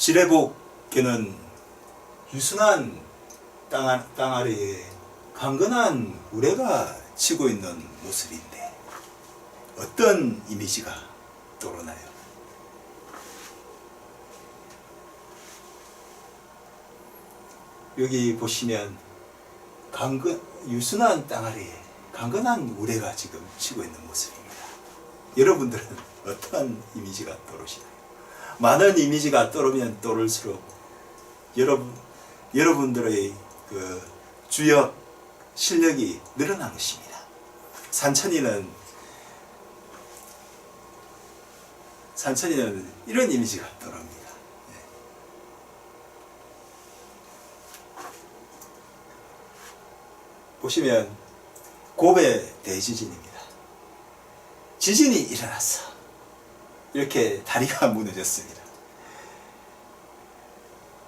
지레복께는 유순한 땅, 아- 땅 아래에 강건한 우레가 치고 있는 모습인데 어떤 이미지가 떠오르나요? 여기 보시면 강건 유순한 땅 아래에 강건한 우레가 지금 치고 있는 모습입니다. 여러분들은 어떤 이미지가 떠오르시나요? 많은 이미지가 떠오르면 떠올수록 여러분 여러분들의 그 주역 실력이 늘어난 것입니다. 산천이는 산천이는 이런 이미지가 떠오릅니다. 예. 보시면 고베 대지진입니다. 지진이 일어났어. 이렇게 다리가 무너졌습니다.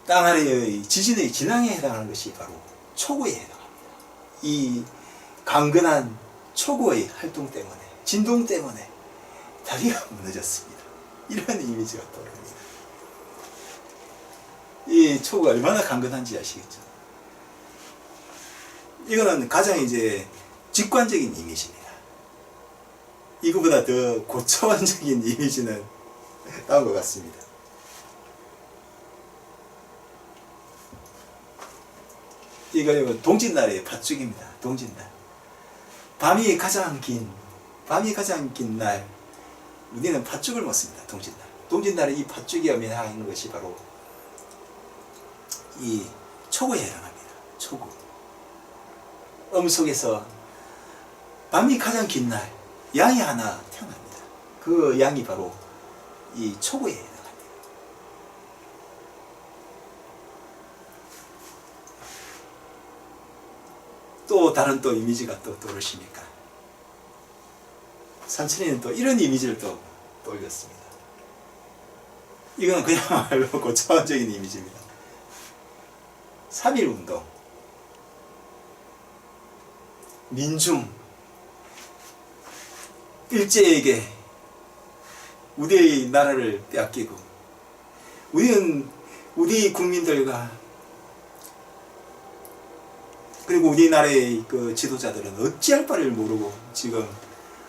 땅 아래의 지진의 진앙에 해당하는 것이 바로 초고에 해당합니다. 이 강건한 초고의 활동 때문에, 진동 때문에 다리가 무너졌습니다. 이런 이미지가 떠오릅니다. 이 초고가 얼마나 강건한지 아시겠죠? 이거는 가장 이제 직관적인 이미지입니다. 이거보다 더 고차원적인 이미지는 나온 것 같습니다. 이거 동짓날의 팥죽입니다. 동짓날. 밤이 가장 긴, 밤이 가장 긴 날, 우리는 팥죽을 먹습니다. 동짓날. 동짓날에 이 팥죽이 의미하는 것이 바로 이 초고에 해당합니다. 초고. 엄 속에서 밤이 가장 긴 날, 양이 하나 태어납니다. 그 양이 바로 이 초고에 해당합니다. 또 다른 또 이미지가 또 떠오르십니까? 산천이는 또 이런 이미지를 또 떠올렸습니다. 이거는 그야말로 고차원적인 이미지입니다. 3.1 운동. 민중. 일제에게 우리의 나라를 빼앗기고, 우리는 우리 국민들과 그리고 우리나라의 그 지도자들은 어찌할 바를 모르고 지금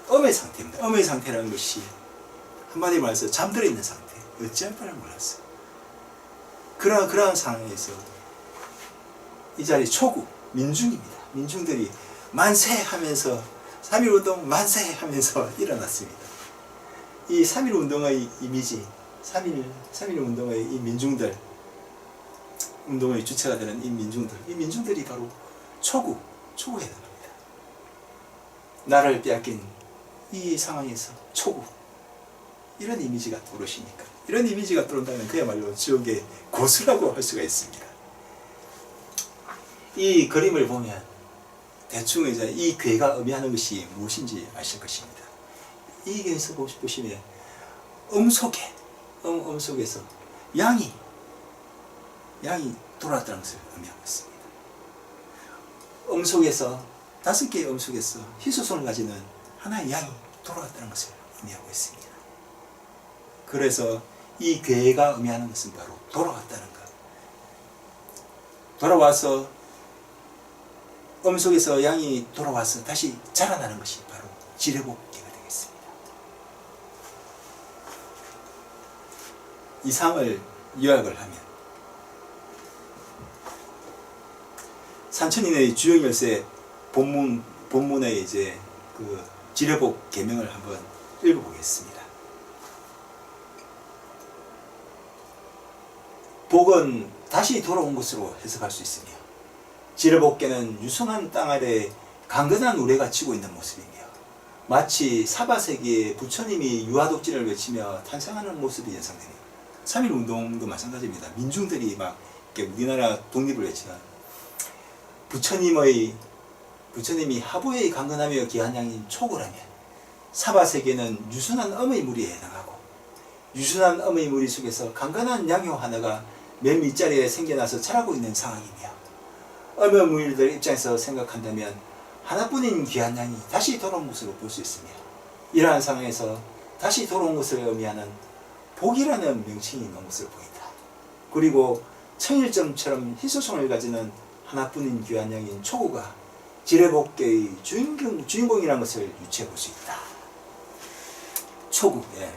엄의 상태입니다. 엄의 상태라는 것이 한마디 말해서 잠들어 있는 상태. 어찌할 바를 몰랐어요. 그러한 상황에서 이 자리 초구 민중입니다. 민중들이 만세 하면서 3.1 운동 만세 하면서 일어났습니다. 이 3.1 운동의 이미지, 3.1 3.1 운동의 이 민중들, 운동의 주체가 되는 이 민중들, 이 민중들이 바로 초구, 초구에 해당합니다. 나를 빼앗긴 이 상황에서 초구, 이런 이미지가 떠오르십니까? 이런 이미지가 떠오른다면 그야말로 지옥의 고수라고 할 수가 있습니다. 이 그림을 보면 대충 이제 이 괴가 의미하는 것이 무엇인지 아실 것입니다. 이게서 보시면 음 속에 음, 음 속에서 양이 양이 돌아왔다는 것을 의미하고 있습니다. 음 속에서 다섯 개의 음 속에서 희소성을 가지는 하나의 양이 돌아왔다는 것을 의미하고 있습니다. 그래서 이 괴가 의미하는 것은 바로 돌아왔다는 것. 돌아와서 음 속에서 양이 돌아와서 다시 자라나는 것이 바로 지뢰복기가 되겠습니다. 이상을 요약을 하면 산천인의 주영 열쇠 본문 본문의 이제 그 지뢰복 계명을 한번 읽어보겠습니다. 복은 다시 돌아온 것으로 해석할 수 있으며 지뢰복계는 유선한 땅 아래 강건한 우레가 치고 있는 모습이며 마치 사바세기에 부처님이 유아독진을 외치며 탄생하는 모습이 연상됩니다. 3.1 운동도 마찬가지입니다. 민중들이 막 우리나라 독립을 외치는 부처님의 부처님이 하부의 강건하며 기한양인 초고라면 사바세계는 유순한 엄의 무리에 해당하고 유순한 엄의 무리 속에서 강건한 양효 하나가 맨 밑자리에 생겨나서 자라고 있는 상황이며 엄의 무리들 입장에서 생각한다면 하나뿐인 귀한 양이 다시 돌아온 것으로 볼 수 있으며 이러한 상황에서 다시 돌아온 것을 의미하는 복이라는 명칭이 있는 것을 보인다. 그리고 청일점처럼 희소성을 가지는 하나뿐인 귀한 양인 초구가 지뢰복계의 주인공, 주인공이라는 것을 유추해 볼 수 있다. 초구, 예.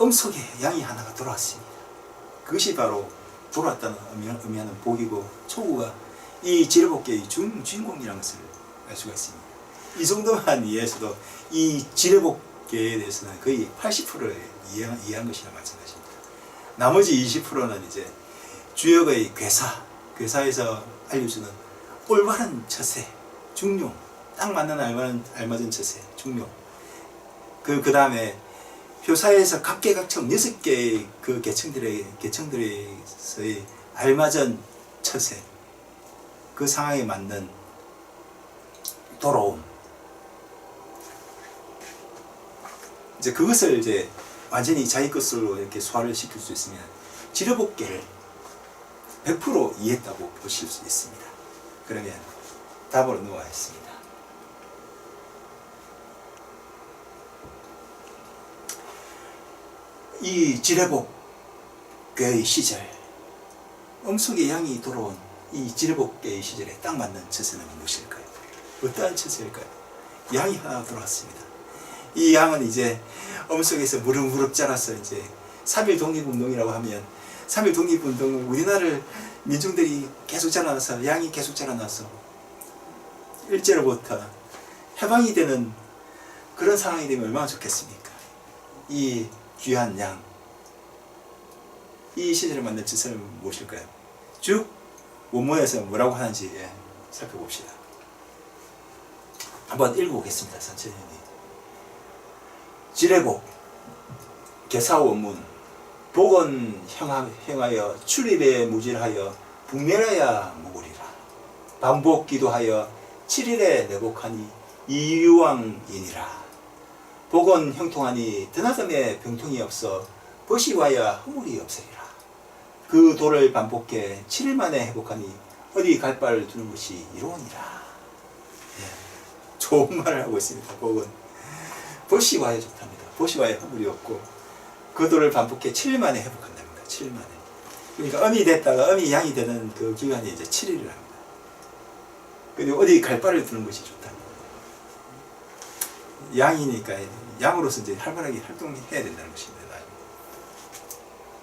음속에 양이 하나가 돌아왔습니다. 그것이 바로 돌아왔다는 의미- 의미 하는 복이고 초구가 이 지뢰복계의 주인, 주인공이라는 것을 알 수가 있습니다. 이 정도만 이해해서도 이 지뢰복계에 대해서는 거의 80%를 이해, 이해한 것이나 마찬가지입니다. 나머지 20%는 이제 주역의 괴사, 괴사에서 알려주는 올바른 처세, 중용, 딱 맞는 알맞은, 알맞은 처세, 중용. 그, 그 다음에 표사에서 각계각층 여섯 개의 그 계층들의, 계층들에서의 알맞은 처세, 그 상황에 맞는 돌아옴. 이제 그것을 이제 완전히 자기 것으로 이렇게 소화를 시킬 수 있으면 지뢰복계를 100% 이해했다고 보실 수 있습니다. 그러면 답으로 넘어가겠습니다. 이 지뢰복계의 시절, 음속의 양이 돌아온 이 지뢰복계의 시절에 딱 맞는 처세는 무엇일까요? 어떠한 처세일까요? 양이 하나 돌아왔습니다. 이 양은 이제 엄속에서 무릎무릎 자라서 이제 3.1 독립운동이라고 하면 3.1 독립운동은 우리나라를 민중들이 계속 자라나서 양이 계속 자라나서 일제로부터 해방이 되는 그런 상황이 되면 얼마나 좋겠습니까? 이 귀한 양, 이 시절에 맞는 짓을 무엇일까요? 쭉 원문에서 뭐라고 하는지 예, 살펴봅시다. 한번 읽어보겠습니다. 천천히. 지뢰복 개사 원문 복은 행하, 행하여 출입에 무질하여 북멸하야 무고리라 반복 기도하여 7일에 내복하니 이유왕이니라 복은 형통하니 드나듬에 병통이 없어 벗이 와야 허물이 없으리라 그 도를 반복해 7일 만에 회복하니 어디 갈 바를 두는 것이 이로우니라 예, 좋은 말을 하고 있습니다 복은 벗이 와야 좋답니다. 벗이 와야 허물이 없고 그 도를 반복해 7일 만에 회복한답니다. 7일 만에. 그러니까 음이 됐다가 음이 양이 되는 그 기간이 이제 7일을 합니다. 그리고 어디 갈 바를 두는 것이 좋답니다. 양이니까 양으로서 이제 활발하게 활동해야 된다는 것입니다.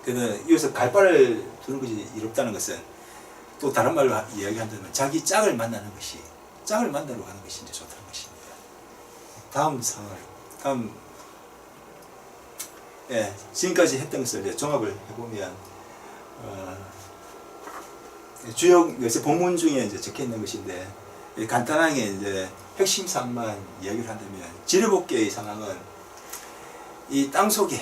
그래서 여기서 갈 바를 두는 것이 이롭다는 것은 또 다른 말로 이야기한다면 자기 짝을 만나는 것이 짝을 만나러 가는 것이 이제 좋다는 것입니다. 다음 상황, 다음, 예, 지금까지 했던 것을 이제 종합을 해보면, 어, 주요, 요새 본문 중에 이제 적혀 있는 것인데, 이 간단하게 이제 핵심 사항만 이야기를 한다면, 지뢰복계의 상황은 이 땅 속에,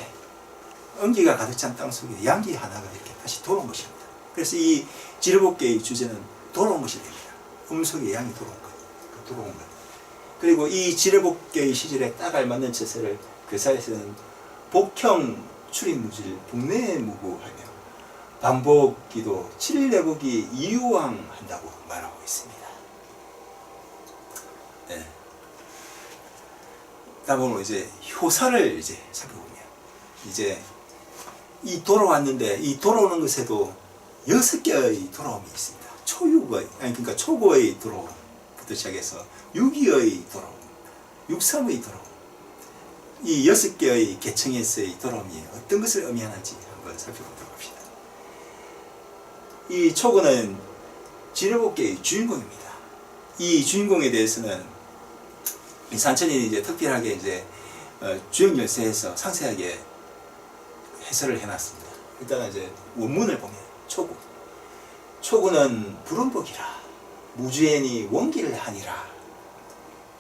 온기가 가득 찬 땅 속에 양기 하나가 이렇게 다시 돌아온 것입니다. 그래서 이 지뢰복계의 주제는 돌아온 것이 됩니다. 음속에 양이 돌아온 것, 돌아온 것. 그리고 이 지뢰복계의 시절에 딱 알맞는 처세를 교사에서는 복형 출입무질 북내에 무구하며 반복 기도 7일 내복이 이유왕 한다고 말하고 있습니다. 네. 다음으로 이제 효사를 이제 살펴보면 이제 이 돌아왔는데 이 돌아오는 것에도 여섯 개의 돌아옴이 있습니다. 초육의 아니 그러니까 초고의 돌아옴부터 시작해서 유기의 돌아옴, 육삼의 돌아옴, 이 여섯 개의 계층에서의 돌아옴이 어떤 것을 의미하는지 한번 살펴보도록 합시다. 이 초고는 지뢰복계의 주인공입니다. 이 주인공에 대해서는 이 산천이 이제 특별하게 이제 어, 주역 열쇠에서 상세하게 해설을 해놨습니다. 일단은 이제 원문을 보면 초고, 초고는 부름복이라 무주엔이 원기를 하니라.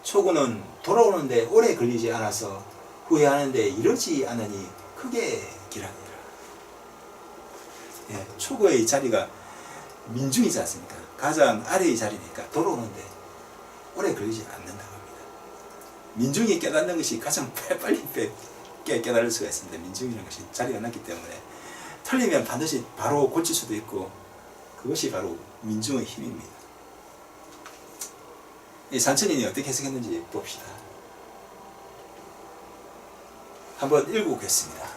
초구는 돌아오는데 오래 걸리지 않아서 후회하는데 이르지 않으니 크게 기라니라. 예, 초구의 자리가 민중이지 않습니까? 가장 아래의 자리니까 돌아오는데 오래 걸리지 합니다. 민중이 깨닫는 것이 가장 빨리 깨, 깨달을 수가 있습니다. 민중이라는 것이 자리가 낮기 때문에 틀리면 반드시 바로 고칠 수도 있고 그것이 바로 민중의 힘입니다. 이 산천인이 어떻게 해석했는지 봅시다. 한번 읽어보겠습니다.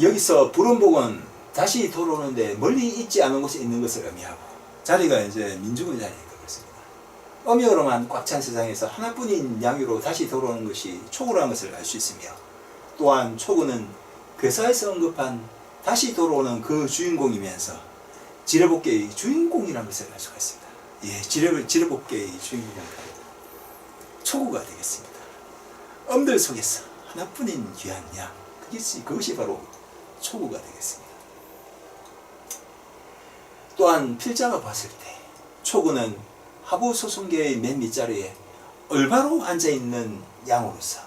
여기서 불원복은 다시 돌아오는데 멀리 있지 않은 곳에 있는 것을 의미하고 자리가 이제 민중의 그렇습니다. 음역으로만 꽉 찬 세상에서 하나뿐인 양유로 다시 돌아오는 것이 초구라는 것을 알 수 있으며 또한 초구는 괴사에서 언급한 다시 돌아오는 그 주인공이면서 지뢰복계의 주인공이라는 것을 알 수가 있습니다. 예, 지뢰, 지뢰복계의 주인공은 바로 초구가 되겠습니다. 엄들 속에서 하나뿐인 귀한 양 그것이, 그것이 바로 초구가 되겠습니다. 또한 필자가 봤을 때 초구는 하부 소송계의 맨 밑자리에 얼바로 앉아 있는 양으로서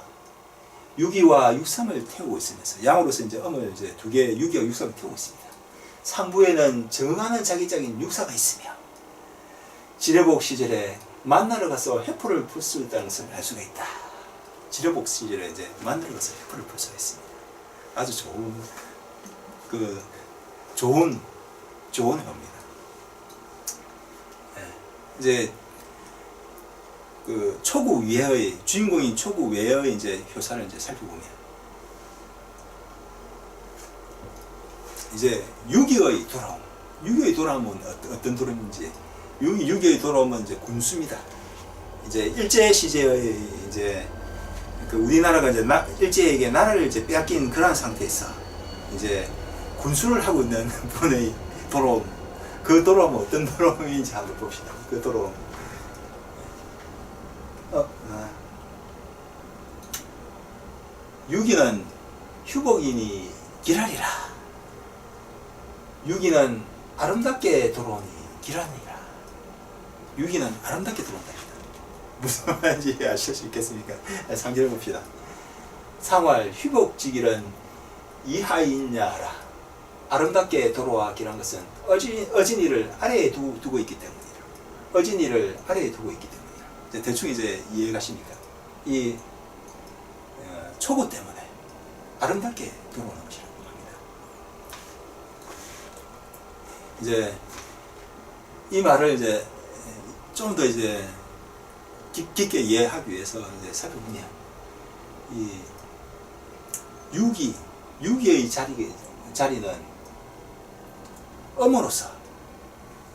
유기와 육삼을 태우고 있으면서 양으로서 이제 엄을 이제 두 개, 유기와 육삼을 태우고 있습니다. 상부에는 정하는 자기적인 육사가 있으며 지뢰복 시절에 만나러 가서 해포를 풀 수 있다는 것을 알 수가 있다. 지뢰복 시절에 이제 만나러 가서 해포를 풀 수가 있습니다. 아주 좋은 그 좋은 좋은 겁니다. 예. 이제 그 초구 외의 주인공인 초구 외의 이제 효사를 이제 살펴보면 이제 유기의 돌아옴, 유기의 돌아옴은 어떤, 어떤 돌아옴인지 유기 유기의 돌아옴은 이제 군수입니다. 이제 일제 시제의 이제 그 우리나라가 이제 나, 일제에게 나라를 이제 빼앗긴 그런 상태에서 이제 군수를 하고 있는 분의 돌아옴, 그 돌아옴은 어떤 돌아옴인지 한번 봅시다. 그 돌아옴. 어, 아. 유기는 휴복이니 기라리라. 유기는 아름답게 돌아오니 기라니라. 유기는 아름답게 들어온답니다. 무슨 말인지 아실 수 있겠습니까? 상제를 봅시다. 상활 휴복지길은 이하이냐라. 아름답게 돌아와 기란 것은 어진, 어진이를 아래에 두, 두고 있기 때문이라. 어진이를 아래에 두고 있기 때문이라. 이제 대충 이제 이해가십니까? 이 어, 초고 때문에 아름답게 돌아오는 것이라고 합니다. 이제 이 말을 이제 좀 더 이제 깊, 깊게 이해하기 위해서 이제 살펴보면 이 유기 유기의 자리 자리는 어머로서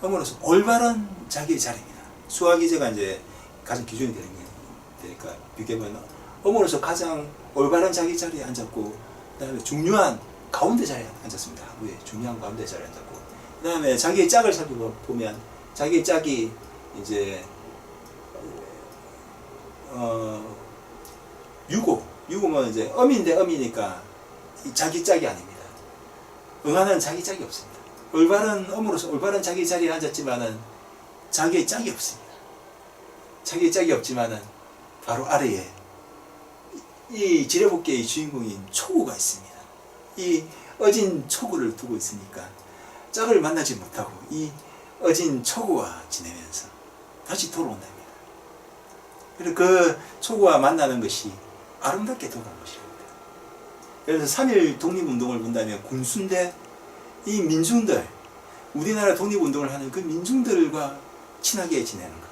어머로서 올바른 자기의 자리입니다. 수학이 제가 이제 가장 기준이 되는 게 되니까 비교하면 어머로서 가장 올바른 자기 자리에 앉았고 그다음에 중요한 가운데 자리에 앉았습니다. 왜 중요한 가운데 자리에 앉았고 그다음에 자기의 짝을 살펴보면 자기의 짝이 이제 어 유고 유고면 이제 음이니까 이 자기 짝이 아닙니다. 응하는 자기 짝이 없습니다. 올바른 음으로서 올바른 자기 자리에 앉았지만은 자기의 짝이 없습니다. 자기의 짝이 없지만은 바로 아래에 이 지뢰복계의 주인공인 초구가 있습니다. 이 어진 초구를 두고 있으니까 짝을 만나지 못하고 이 어진 초구와 지내면서 다시 돌아온답니다. 그래서 그 초구와 만나는 것이 아름답게 돌아온 것입니다. 그래서 3.1 독립운동을 본다면 군수인데 이 민중들, 우리나라 독립운동을 하는 그 민중들과 친하게 지내는 것.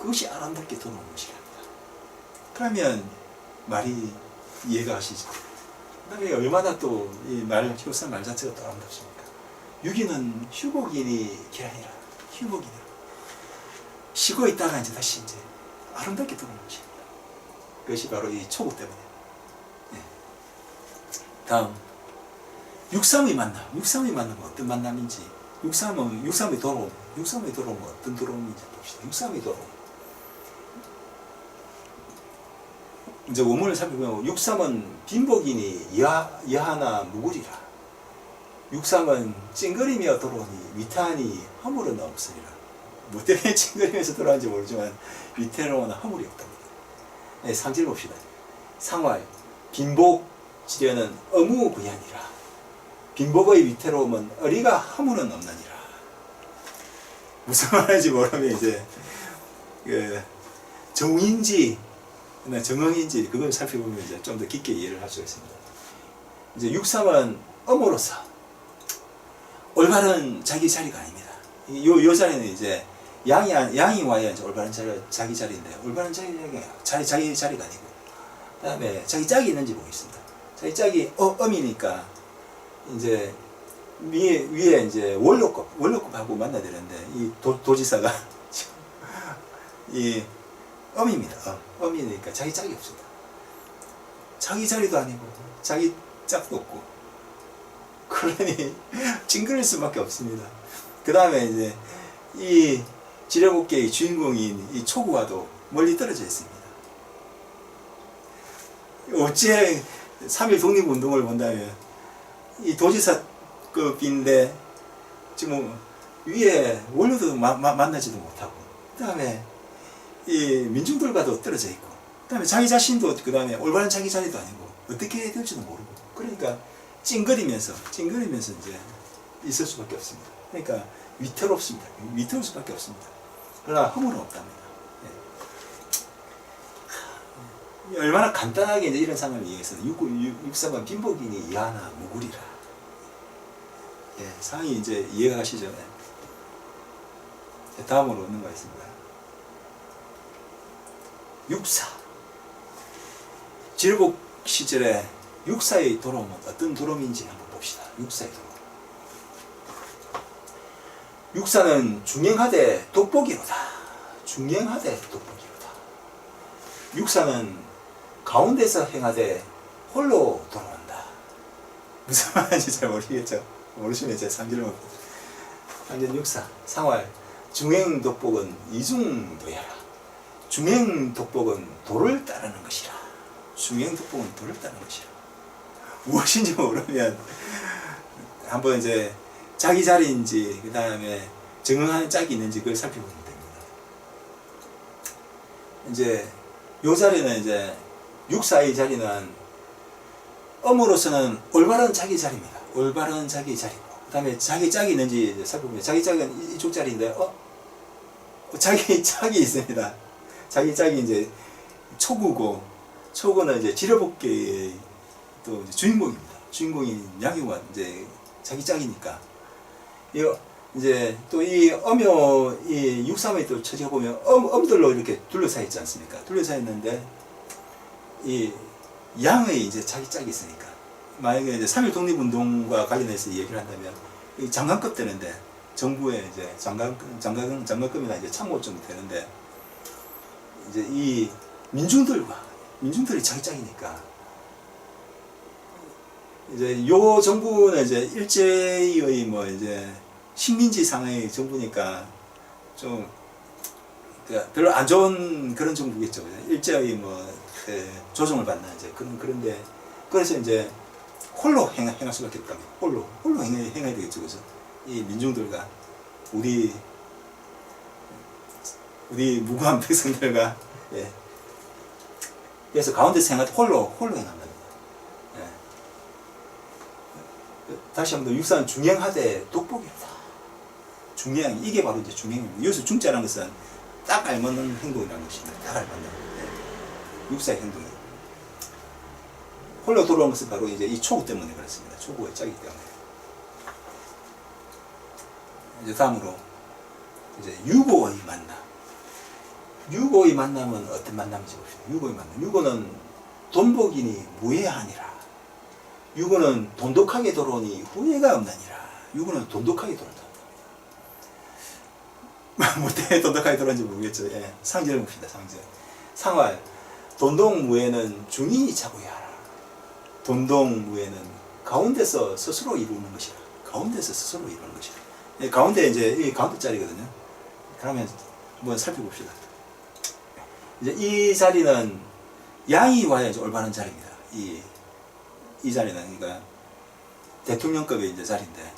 그것이 아름답게 돌아온 것이랍니다. 그러면 말이 이해가 하시죠? 그 다음에 얼마나 또 이 말, 효사 말 자체가 또 아름답습니까? 유기는 휴복이니 기라니라. 휴복이니. 쉬고 있다가 이제 다시 이제 아름답게 들어오는 것입니다. 그것이 바로 이 초구 때문에. 네. 다음. 육삼의 만남. 육삼의 만남은 어떤 만남인지. 육삼은, 육삼의 돌아옴. 육삼의 돌아옴은 어떤 돌아옴인지 봅시다. 육삼의 돌아옴. 이제 원문을 살펴보면 육삼은 빈복이니 여, 여하나 무구리라. 육삼은 찡그리며 돌아오니 위태하니 허물은 없으리라. 뭐 때문에 찡그리면서 돌아오는지 모르지만 위태로운 허물이 없답니다. 네, 상질 봅시다. 상활, 빈복 지려는 어무구연이라. 빈복의 위태로움은 어리가 허물은 없느니라. 무슨 말인지 모르면 이제 그 정인지 정응인지 그걸 살펴보면 이제 좀 더 깊게 이해를 할 수가 있습니다. 이제 육삼은 어무로서 올바른 자기 자리가 아닙니다. 요, 요 자리는 이제 양이, 안- 양이 와야 이제 올바른 자리, 자기 자리인데, 올바른 자기 자리가, 자리, 자기 자리가 아니고, 그 다음에 자기 짝이 있는지 보겠습니다. 자기 짝이 어, 음이니까, 이제 위에, 위에 이제 원로급, 원로급하고 만나야 되는데, 이 도, 도지사가 이 엄입니다. 엄. 엄이니까 자기 짝이 없습니다. 자기 자리도 아니고, 자기 짝도 없고. 그러니 찡그릴 수밖에 없습니다. 그 다음에 이제 이 지뢰복개의 주인공인 이 초구와도 멀리 떨어져 있습니다. 어째 3일 독립운동을 본다면 이 도지사급인데 지금 위에 원료도 만나지도 못하고 그 다음에 이 민중들과도 떨어져 있고 그 다음에 자기 자신도 그 다음에 올바른 자기 자리도 아니고 어떻게 될지도 모르고 그러니까 찡그리면서 찡그리면서 이제 있을 수밖에 없습니다. 그러니까 위태롭습니다. 위태로울 수밖에 없습니다. 그러나 허물은 없답니다. 예. 얼마나 간단하게 이제 이런 상황을 이해해서 육, 육, 육사반 빈복이니 이하나 무구리라. 예, 상이 이제 이해가 가시죠. 예. 예, 다음으로 얻는 거 있습니다. 육사. 질복 시절에 육사의 도롬은 어떤 도롬인지 한번 봅시다. 육사의 도롬. 육사는 중행하되 돋보기로다. 중행하되 돋보기로다. 육사는 가운데서 행하되 홀로 돌아온다. 무슨 말인지 잘 모르겠죠. 모르시면 제 3절을 상전 육사 상활 중행 돋복은 이중도야라. 중행 돋복은 도를 따르는 것이라. 중행 돋복은 도를 따르는 것이라. 무엇인지 모르면 한번 이제 자기 자리인지 그 다음에 정응하는 짝이 있는지 그걸 살펴보면 됩니다. 이제 요 자리는 이제 육사의 자리는 엄으로서는 올바른 자기 자리입니다. 올바른 자기 자리고 그 다음에 자기 짝이 있는지 살펴보면 자기 짝은 이- 이쪽 자리인데 어? 어, 자기 짝이 있습니다. 자기 짝이 이제 초구고 초구는 이제 지려복계의 또 이제 주인공입니다. 주인공인 양유가 이제 자기 짝이니까 이거 이제 또 이 엄여 이 육삼에 또 처지가 보면 엄 엄들로 이렇게 둘러싸여 있지 않습니까? 둘러싸여 있는데 이 양의 이제 자기 짝이 있으니까 만약에 이제 3.1 독립운동과 관련해서 얘기를 한다면 이 장관급 되는데 정부의 이제 장관 장관 장관급이나 이제 참모 정도 되는데 이제 이 민중들과 민중들이 자기 짝이니까 이제 요 정부는 이제 일제의 뭐 이제 식민지 상의 정부니까 좀그 별로 안 좋은 그런 정부겠죠. 일제의 뭐 그 조정을 받는 이제 그런 그런데 그래서 이제 홀로 행, 행할 수밖에 없다. 홀로 홀로 행, 행해야 되겠죠. 그래서 이 민중들과 우리 우리 무고한 백성들과 예. 그래서 행할 때 홀로 홀로 행한다. 예. 다시 한번 더 육산 중행하되 독복이다. 중행 이게 바로 이제 중행입니다. 여기서 중자라는 것은 딱 알맞는 행동이라는 것입니다. 딱 알맞는 예. 육사의 행동이. 홀로 돌아온 것은 바로 이제 이 초구 때문에 그렇습니다. 초구의 짝이기 때문에. 이제 다음으로 이제 유고의 만남. 유고의 만남은 어떤 만남인지 봅시다. 유고의 만남. 유고는 돈복이니 무해하니라. 유고는 돈독하게 돌아오니 후회가 없나니라. 유고는 돈독하게 돌아온다. 뭐 때문에 돈독하게 돌아오는지 모르겠죠. 예. 상제를 봅시다. 상제. 상활. 돈독무에는 중인이 자고야 하라. 돈독무에는 가운데서 스스로 이루는 것이라. 가운데서 스스로 이루는 것이라. 예, 가운데 이제 이 가운데 자리거든요. 그러면 한번 살펴봅시다. 이제 이 자리는 양이 와야 올바른 자리입니다. 이, 이 자리는 그러니까 대통령급의 이제 자리인데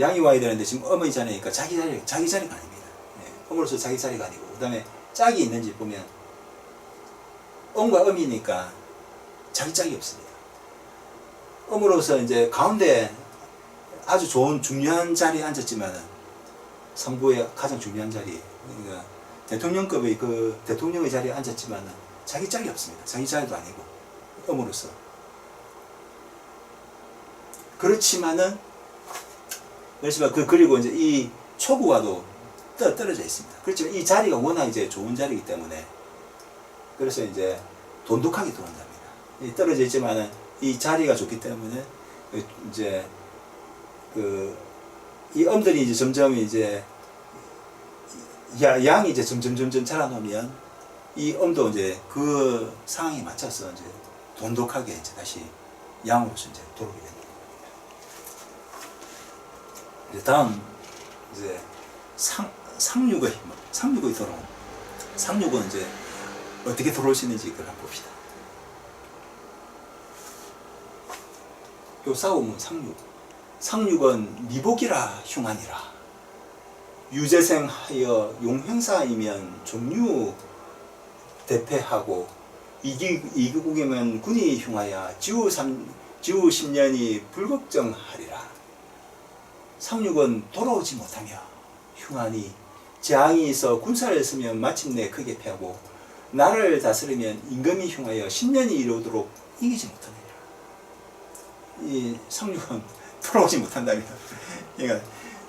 양이 와야 되는데 지금 어머니 자리니까 자기 자리 자기 자리가 아닙니다. 예, 어머로서 자기 자리가 아니고 그다음에 짝이 있는지 보면 엄과 엄이니까 자기 짝이 없습니다. 엄으로서 이제 가운데 아주 좋은 중요한 자리에 앉았지만은 성부의 가장 중요한 자리 그러니까 대통령급의 그 대통령의 자리에 앉았지만은 자기 짝이 없습니다. 자기 자리도 아니고 엄으로서 그렇지만은 그렇지만 그 그리고 이제 이 초구와도 떠, 떨어져 있습니다. 그렇지만 이 자리가 워낙 이제 좋은 자리이기 때문에 그래서 이제 돈독하게 들어온답니다. 이 떨어져 있지만은 이 자리가 좋기 때문에 그 이제 그 이 엄들이 이제 점점 이제 야, 양이 이제 점점 점점 자라나면 이 엄도 이제 그 상황에 맞춰서 이제 돈독하게 이제 다시 양으로서 이제 돌아오게 됩니다. 이제 다음 이제 상 상륙의 힘, 상륙의 돌아옴. 상륙은 이제 어떻게 돌아올 수 있는지 그걸 한번 봅시다. 요 싸움은 상륙. 상륙은 미복이라 흉하니라. 유재생하여 용행사이면 종류 대패하고 이기, 이기국이면 군이 흉하여 지우 삼 지우 10년이 불걱정하리라. 상륙은 돌아오지 못하며 흉하니 재앙이 있어 군사를 쓰면 마침내 크게 패하고 나라를 다스리면 임금이 흉하여 10년이 이르도록 이기지 못하느니라. 이 상륙은 돌아오지 못한다면 그러니까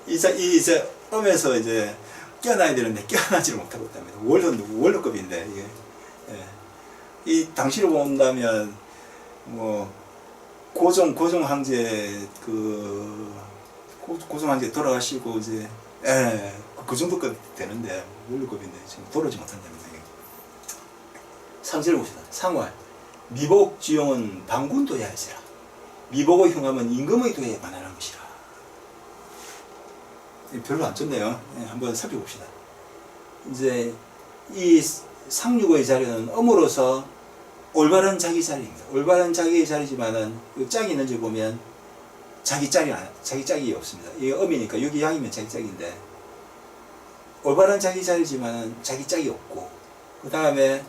이제 이 이제 엄에서 이제 깨어나야 되는데 깨어나지를 못하고 있답니다. 월드 월드급인데 이게 예. 이 당시로 본다면 뭐 고종 고종 황제 그 고, 고종 황제 돌아가시고 이제 예, 그- 그 정도급 되는데 월드급인데 지금 돌아오지. 이게. 상제를 봅시다. 상활 미복 지용은 방군 도야 할지라 미복의 흉함은 임금의 도에 반하는 것이라. 별로 안 좋네요. 예, 한번 살펴봅시다. 이제 이 상륙의 자리는 엄으로서 올바른 자기 자리입니다. 올바른 자기 자리지만은 그 짝이 있는지 보면 자기 짝이 안- 자기 짝이 없습니다. 이게 엄이니까 여기 양이면 자기 짝인데 올바른 자기 자리지만은 자기 짝이 없고 그 다음에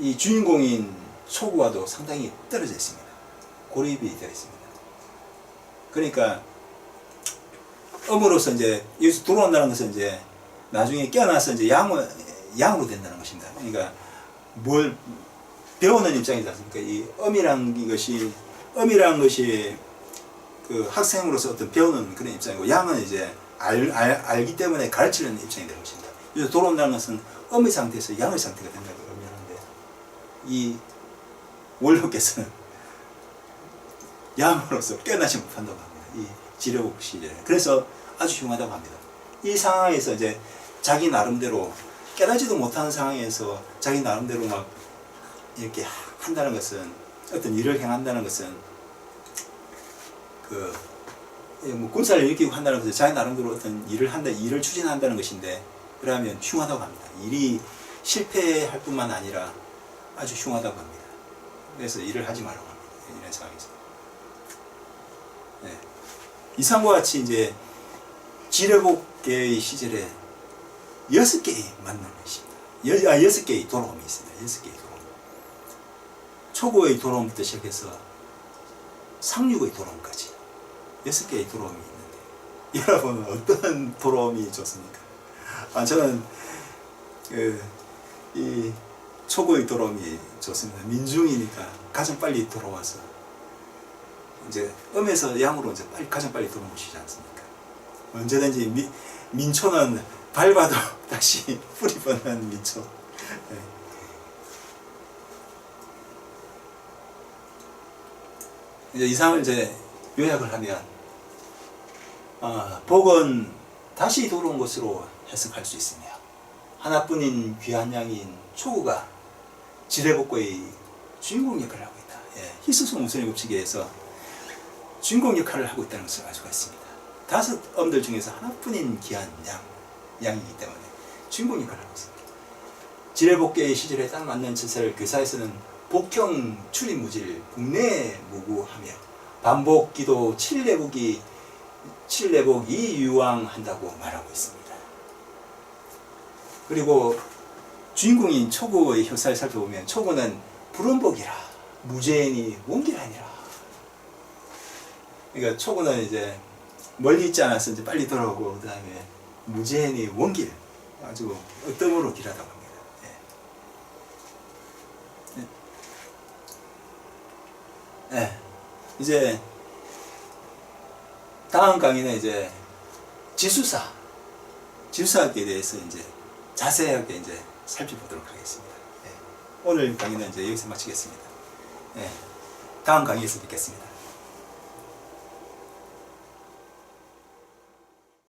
이 주인공인 초구와도 상당히 떨어져 있습니다. 고립이 되어 있습니다. 그러니까 음으로서 이제 여기서 들어온다는 것은 이제 나중에 깨어나서 이제 양으로, 양으로 된다는 것입니다. 그러니까 뭘 배우는 입장이지 않습니까? 이 음이란 것이 음이란 것이 그 학생으로서 어떤 배우는 그런 입장이고 양은 이제 알, 알, 알기 때문에 가르치는 입장이 되는 것입니다. 그래서 돌아온다는 것은 음의 상태에서 양의 상태가 의미하는데 이 원로께서는 양으로서 깨어나지 못한다고 합니다. 이 지려국 시절에. 그래서 아주 흉하다고 합니다. 이 상황에서 이제 자기 나름대로 깨닫지도 못하는 상황에서 자기 나름대로 막 이렇게 한다는 것은 어떤 일을 행한다는 것은 그, 예, 뭐 군사를 일으키고 한다는 것은 자기 나름대로 어떤 일을 한다, 일을 추진한다는 것인데 그러면 흉하다고 합니다. 일이 실패할 뿐만 아니라 아주 흉하다고 합니다. 그래서 일을 하지 말라고 합니다. 이런 상황에서. 네. 이상과 같이 이제 지뢰복계의 시절에 여섯 개의 만남이 있습니다. 여, 아, 여섯 개의 돌아옴이 있습니다. 여섯 개의 돌아옴. 초고의 돌아옴부터 시작해서 상륙의 돌아옴까지 여섯 개의 돌아옴이 있는데 여러분은 어떤 돌아옴이 좋습니까? 아, 저는 그, 이 초고의 돌아옴이 좋습니다. 민중이니까 가장 빨리 돌아와서 이제 음에서 양으로 이제 빨리 가장 빨리 돌아오시지 않습니까? 언제든지 미, 민초는 밟아도 다시 뿌리 뻗는 민초. 네. 이제 이상을 이제 요약을 하면 어, 복은 다시 돌아온 것으로 해석할 수 있으며 하나뿐인 귀한 양인 초구가 지뢰복고의 주인공 역할을 하고 있다. 예, 희수성 우선의 법칙에서 주인공 역할을 하고 있다는 것을 알 수가 있습니다. 다섯 엄들 중에서 하나뿐인 귀한 양, 양이기 때문에 주인공 역할을 하고 있습니다. 지뢰복계의 시절에 딱 맞는 진사를 교사에서는 복형 출입무질 국내 무구하며 반복 기도 7내복이 7내복이 유황한다고 말하고 있습니다. 그리고 주인공인 초구의 효사를 살펴보면 초구는 불원복이라 무죄인이 원기라니라 그러니까 초구는 이제 멀리 있지 않아서 이제 빨리 돌아오고 그 다음에 무제한이 원길 아주 어뜸으로 길하다고 합니다. 예. 예. 이제 다음 강의는 이제 지수사 지수사학에 대해서 이제 자세하게 이제 살펴보도록 하겠습니다. 예. 오늘 강의는 이제 여기서 마치겠습니다. 예. 다음 강의에서 뵙겠습니다.